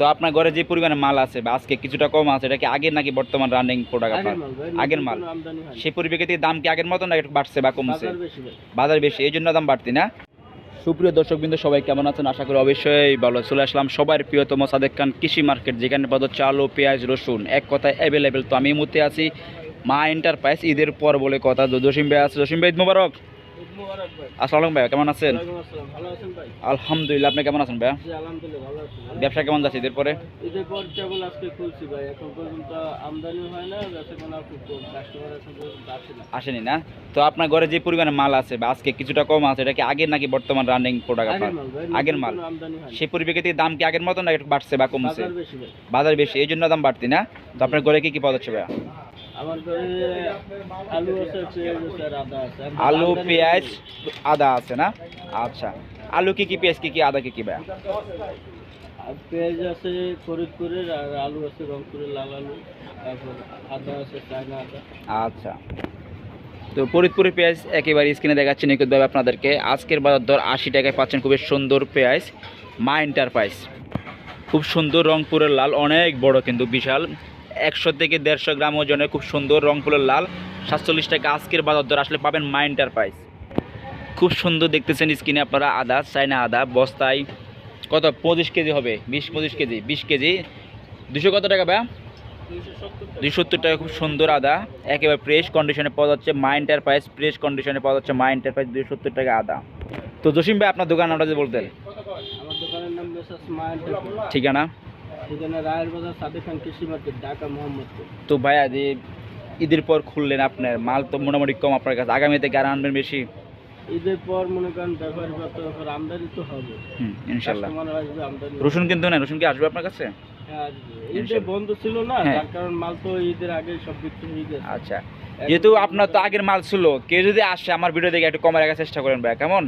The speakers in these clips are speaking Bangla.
তো আপনার ঘরে যে পরিমাণে মাল আছে বা আজকে কিছুটা কম আছে এটা কি আগের নাকি বর্তমান রানিং প্রোডাক্ট আগের আপনার মাল। আগের সেই পরিপ্রেক্ষিতে দাম কি আগের মতো না একটু বাড়ছে বা কমছে? বাজার বেশি এই জন্য দাম বাড়তি না? সুপ্রিয় দর্শকবৃন্দ সবাই কেমন আছেন? আশা করি অবশ্যই ভালো চলে আসলাম সবার প্রিয়তম সাদেক খান কৃষি মার্কেট যেখানে পাওয়া যাচ্ছে আলু পেঁয়াজ রসুন এক কথায় অ্যাভেলেবেল তো আমি এই মুহূর্তে আছি মা এন্টারপ্রাইজ ঈদের পর বলে কথা। জসিম ভাই আছে। জসিম ভাই মুবারক। ঈদ মুবারক ভাই আসসালাম ভাই কেমন আছেন? আসসালাম ভাই? আলহামদুলিল্লাহ আপনি কেমন আছেন আছি। ব্যবসা কেমন যাচ্ছে ঈদের পরে? ঈদের পর কেবল আজকে খুলছি ভাই এখন পর্যন্ত আমদানি হয় না আসেনি না? তো আপনার ঘরে যে পরিমাণে মাল আছে বা আজকে কিছুটা কম আছে এটা কি আগের নাকি বর্তমান রানিং প্রোডাক্ট আগের আপনার মাল আগের মাল। সেই পরিপ্রেক্ষিতে দাম কি আগের মতো না একটু বাড়ছে বা কমছে? বাজার বেশি বাজার বেশি এই জন্য দাম বাড়তি না? তো আপনার ঘরে কি কি পাওয়া যাচ্ছে ভাইয়া? আমার আলু আছে পেঁয়াজ আদা আছে। আলু পেঁয়াজ আদা আছে না? আচ্ছা। আলু কি কি পেঁয়াজ কি কি আদা কি কি ভাইয়া পেঁয়াজ আছে ফরিদপুরের আর আলু আছে রংপুরের লাল আলু তারপর আদা আছে চায়না আদা। আচ্ছা। তো ফরিদপুরের পেঁয়াজ একেবারে স্ক্রিনে দেখাচ্ছি নিখুঁতভাবে আপনাদেরকে। আজকের বাজার দর আশি টাকায় পাচ্ছেন খুবই সুন্দর পেঁয়াজ মা এন্টারপ্রাইজ। খুব সুন্দর রংপুরের লাল অনেক বড় কিন্তু বিশাল। একশো থেকে দেড়শো গ্রাম ওজনের খুব সুন্দর রংপুরের লাল সাতচল্লিশ টাকা আজকের বাজার দর আসলে পাবেন মা এন্টারপ্রাইজ খুব সুন্দর দেখতেছেন স্ক্রিনে আপনারা আদা চাইনা আদা বস্তায় কত? পঁচিশ কেজি হবে বিশ পঁচিশ কেজি বিশ কেজি। দুশো কত টাকা দুইশো সত্তর টাকা। খুব সুন্দর আদা একেবারে ফ্রেশ কন্ডিশনে পাওয়া যাচ্ছে মা এন্টারপ্রাইজ ফ্রেশ কন্ডিশনে পাওয়া যাচ্ছে মা এন্টারপ্রাইজ দুই সত্তর টাকা আদা। তো জসিম ভাই আপনার দোকান আমরা যে বলতেন। আমার দোকানের নাম মেসাস মায়ের ঠিকানা রায়ের বাজার সাদেক খান কৃষি মার্কেট ঢাকা মোহাম্মদপুর। তো ভাইয়া যে ঈদের পর খুললেন আপনার মাল তো মোটামুটি কম আপনার কাছে আগামী থেকে আর আনবেন বেশি? ঈদের পর মনে করেন ব্যবহার ব্যাপার আমদানি তো হবে। ইনশাল্লাহ। রসুন কিন্তু না রসুন কি আসবে আপনার কাছে। বন্ধ ছিল না হ্যাঁ। যার কারণ মাল তো ঈদের আগে সব বিক্রি হয়ে গেছে। আচ্ছা। যেহেতু আপনার তো আগের মাল ছিল কেউ যদি আসে আমার ভিডিও দেখে একটু কমে রাখার চেষ্টা করেন ভাই কেমন?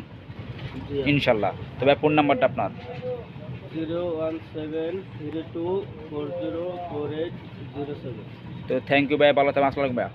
ইনশাল্লাহ। তো ভাই ফোন নাম্বারটা আপনার? Zero one seven three two four zero four eight zero seven. তো থ্যাংক ইউ ভাই ভালো থাকবেন আসসালাম ভাই